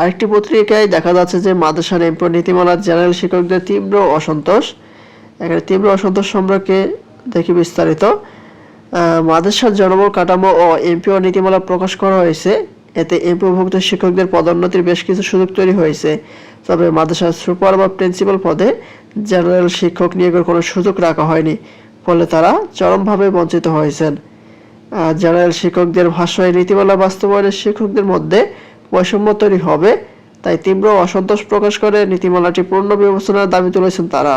আরেকটি পত্রিকায় দেখা যাচ্ছে যে মাদ্রাসার এমপ্র নীতিমালার জেনারেল শিক্ষকদের তীব্র অসন্তোষ। এখানে তীব্র অসন্তোষ সম্পর্কে দেখি বিস্তারিত। মাদ্রাসার জনবল কাঠামো ও এমপিও নীতিমালা প্রকাশ করা হয়েছে। এতে এমপিওভুক্ত শিক্ষকদের পদোন্নতির বেশ কিছু সুযোগ তৈরি হয়েছে। তবে মাদ্রাসার সুপার বা প্রিন্সিপাল পদে জেনারেল শিক্ষক নিয়োগের কোনো সুযোগ রাখা হয়নি, ফলে তারা চরমভাবে বঞ্চিত হয়েছেন। জেনারেল শিক্ষকদের ভাষায় নীতিমালা বাস্তবায়নের শিক্ষকদের মধ্যে বৈষম্য তৈরি হবে। তাই তীব্র অসন্তোষ প্রকাশ করে নীতিমালাটি পূর্ণ বিবেচনার দাবি তুলেছেন তারা।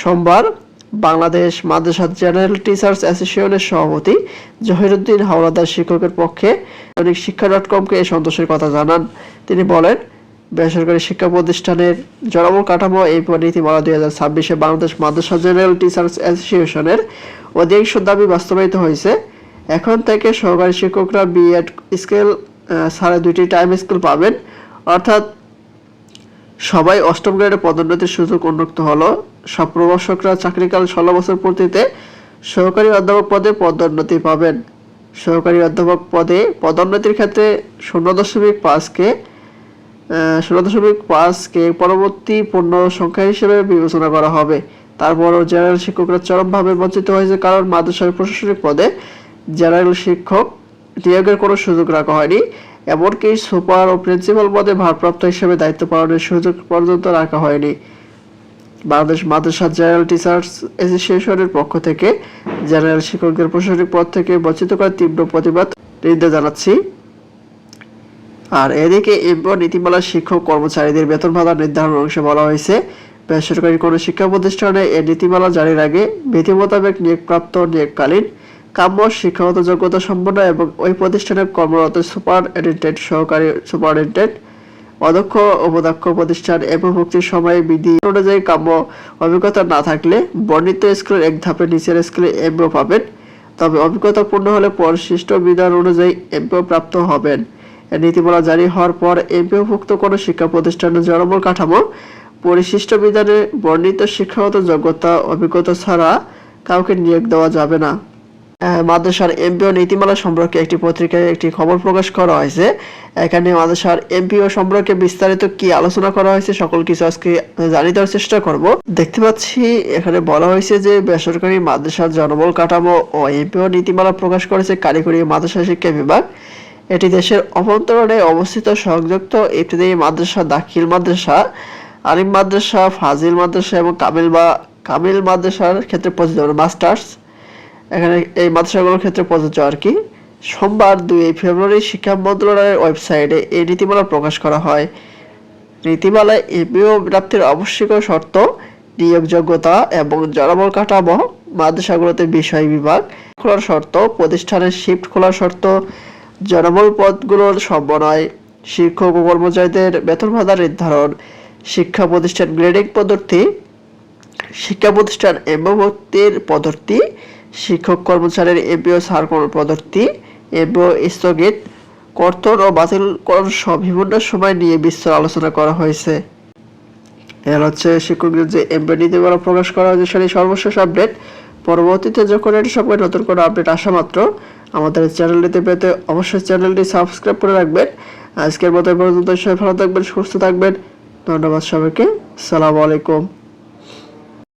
সোমবার বাংলাদেশ মাদ্রাসা জেনারেল টিচার্স অ্যাসোসিয়েশনের সভাপতি জহিরুদ্দিন হাওলাদার শিক্ষকের পক্ষে দৈনিক শিক্ষা ডট কমকে এই সন্তোষের কথা জানান। তিনি বলেন, বেসরকারি শিক্ষা প্রতিষ্ঠানের জনবল কাঠামো এই নীতিমালা দুই হাজার ছাব্বিশে বাংলাদেশ মাদ্রাসা জেনারেল টিচার্স অ্যাসোসিয়েশনের অধিকাংশ দাবি বাস্তবায়িত হয়েছে। এখন থেকে সহকারী শিক্ষকরা বিএড স্কেল সাড়ে দুইটি টাইম স্কেল পাবেন। অর্থাৎ সবাই অষ্টম গ্রেডে পদোন্নতির সুযোগ উন্মুক্ত হলো। সব প্রভাষকরা চাকরিকাল ষোলো বছর পূর্তিতে সহকারী অধ্যাপক পদে পদোন্নতি পাবেন। সহকারী অধ্যাপক পদে পদোন্নতির ক্ষেত্রে শূন্য দশমিক পাঁচকে ষোলো দশমিক পাঁচকে পরবর্তী পূর্ণ সংখ্যা হিসেবে বিবেচনা করা হবে। তারপরও জেনারেল শিক্ষকরা চরমভাবে বঞ্চিত হয়েছে কারণ মাদ্রাসার প্রশাসনিক পদে জেনারেল শিক্ষক নিয়োগের কোনো সুযোগ রাখা হয়নি, এমনকি সুপার ও প্রিন্সিপাল পদে ভারপ্রাপ্ত হিসেবে দায়িত্ব পালনের সুযোগ পর্যন্ত রাখা হয়নি। বাংলাদেশ মাদ্রাসা জেনারেল টিচার্স অ্যাসোসিয়েশনের পক্ষ থেকে জেনারেল শিক্ষকদের প্রশাসনিক পদ থেকে বঞ্চিত করার তীব্র প্রতিবাদ নিন্দা জানাচ্ছি। আর এদিকে এমপিও নীতিমালা শিক্ষক কর্মচারীদের বেতন ভাতা নির্ধারণ অংশে বলা হয়েছে, বেসরকারি কোনো শিক্ষা প্রতিষ্ঠানে এই নীতিমালা জারির আগে বিধি মোতাবেক নিয়োগপ্রাপ্ত নিয়োগকালীন কাম্য, শিক্ষাগত যোগ্যতা সম্পন্ন এবং ওই প্রতিষ্ঠানে কর্মরত সুপারিনটেন্ডেন্ট সহকারী সুপারিনটেন্ডেন্ট অধ্যক্ষ, উপাধ্যক্ষ প্রতিষ্ঠান এমপিভুক্তির সময় বিধি অনুযায়ী কাম্য অভিজ্ঞতা না থাকলে বর্ণিত স্কুলের এক ধাপে নিচের স্কুলে এমপিও পাবেন। তবে অভিজ্ঞতা পূর্ণ হলে পরিশিষ্ট বিধান অনুযায়ী এমপিও প্রাপ্ত হবেন। নীতিমালা জারি হওয়ার পর এমপিওভুক্ত কোনো শিক্ষা প্রতিষ্ঠানের জনবল কাঠামো, পরিশিষ্ট বিধানে বর্ণিত শিক্ষাগত যোগ্যতা, অভিজ্ঞতা ছাড়া কাউকে নিয়োগ দেওয়া যাবে না। মাদ্রাসার এমপিও নীতিমালা সম্পর্কে একটি পত্রিকায় একটি খবর প্রকাশ করা হয়েছে। এখানে মাদ্রাসার এমপিও সম্পর্কে বিস্তারিত কি আলোচনা করা হয়েছে সকল কিছু আজকে জানিয়ে দেওয়ার চেষ্টা করব। দেখতে পাচ্ছি, এখানে বলা হয়েছে যে বেসরকারি মাদ্রাসার জনবল কাঠামো ও এমপিও নীতিমালা প্রকাশ করেছে কারিগরি মাদ্রাসা শিক্ষা বিভাগ। এটি দেশের অভ্যন্তরণে অবস্থিত সংযুক্ত ইবতদায়ী মাদ্রাসা, দাখিল মাদ্রাসা, আলিম মাদ্রাসা, ফাজিল মাদ্রাসা এবং কামিল বা কামিল মাদ্রাসার ক্ষেত্রে প্রযোজ্য মাস্টার্স। এখানে এই মাদ্রাসাগুলোর ক্ষেত্রে প্রযোজ্য আর কি। সোমবার দুই ফেব্রুয়ারি শিক্ষা মন্ত্রণালয়ের ওয়েবসাইটে এই নীতিমালা প্রকাশ করা হয়। নীতিমালায় এমপিও প্রাপ্তির আবশ্যিক শর্ত, নিয়োগযোগ্যতা এবং জনবল কাঠামো, মাদ্রাসাগুলোতে বিষয় বিভাগ খোলার শর্ত, প্রতিষ্ঠানের শিফট খোলার শর্ত, জনবল পদগুলোর সমন্বয়, শিক্ষক ও কর্মচারীদের বেতন ভাতা নির্ধারণ, শিক্ষা প্রতিষ্ঠান গ্রেডিং পদ্ধতি, শিক্ষা প্রতিষ্ঠান এমভক্তির পদ্ধতি শিক্ষক কর্মচারীর এমপিও সার্কল পদ্ধতি এমপিও স্থগিত, কর্তন ও বাতিলকরণ সহ বিভিন্ন সময় নিয়ে বিস্তর আলোচনা করা হয়েছে। এর হচ্ছে শিক্ষকদের যে এমপি নীতিমালা প্রকাশ করা হয়েছে সেটি সর্বশেষ আপডেট। পরবর্তীতে যখন এটি সবাই নতুন কোনো আপডেট আসা মাত্র, আমাদের চ্যানেলটিতে পেতে অবশ্যই চ্যানেলটি সাবস্ক্রাইব করে রাখবেন। আজকের মতো পর্যন্ত, সবাই ভালো থাকবেন, সুস্থ থাকবেন। ধন্যবাদ সবাইকে। সালামু আলাইকুম।